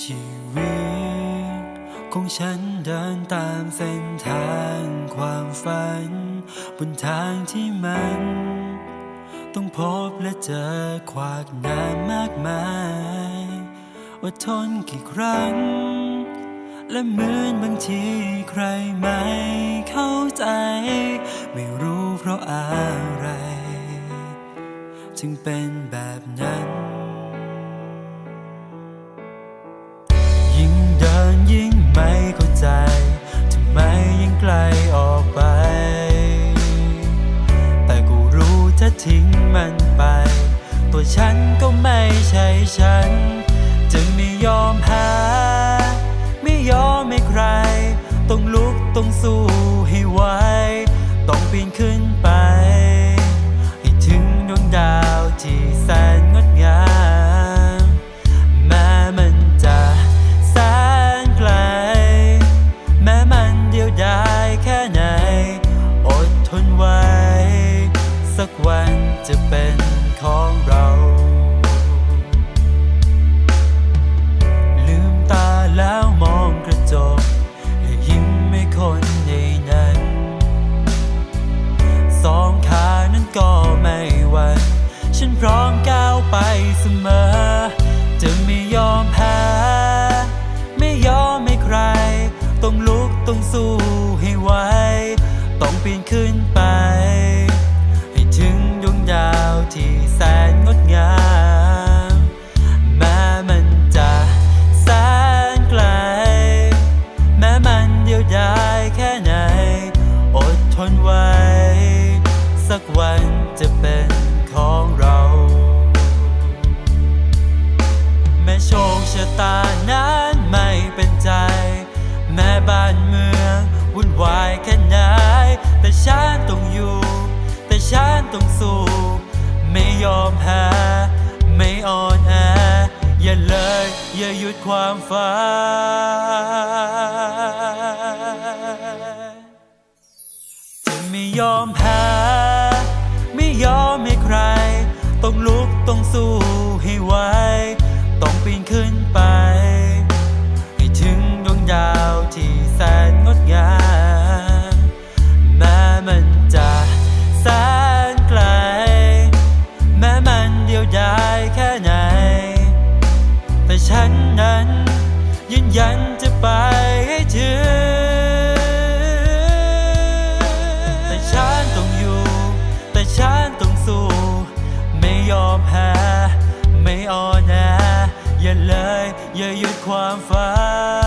ชีวิตของฉันเดินตามเส้นทางความฝัน บนทางที่มัน ต้องพบและเจอขวากน้ามากมายอดทนกี่ครั้ง และเหมือนบางทีใครไม่เข้าใจ ไม่รู้เพราะอะไร จึงเป็นแบบนั้น ทิ้งมันไป ตัวฉันก็ไม่ใช่ฉันจะไม่ยอมแพ้ไม่ยอมให้ใคร ต้องลุกต้องสู้ให้ไหวต้องปีนขึ้นไป ให้ถึงดวงดาวที่แสนงดงามแม้มันจะแสนไกล แม้มันเดียวดายแค่ไหน อดทนไว้ สักวัน จะเป็นของเรา ลืมตาแล้วมองกระจก และยิ้มให้คนในนั้น สองขานั้นก็ไม่หวันฉันพร้อมก้าวไปเสมอ จะไม่ยอมแพ้ะตานั้นไม่เป็นใจ แม้บ้านเมือง วุ่นวายแค่ไหน แต่ฉันต้องอยู่ แต่ฉันต้องสู้ ไม่ยอมแพ้ไม่อ่อนแออย่าเลย อย่าหยุดความฝันจะไม่ยอมแพ้ ยันจะไปให้ถึงแต่ฉันต้องอยู่ แต่ฉันต้องสู้ ไม่ยอมแพ้ไม่อ่อนแออย่าเลย อย่าหยุดความฝัน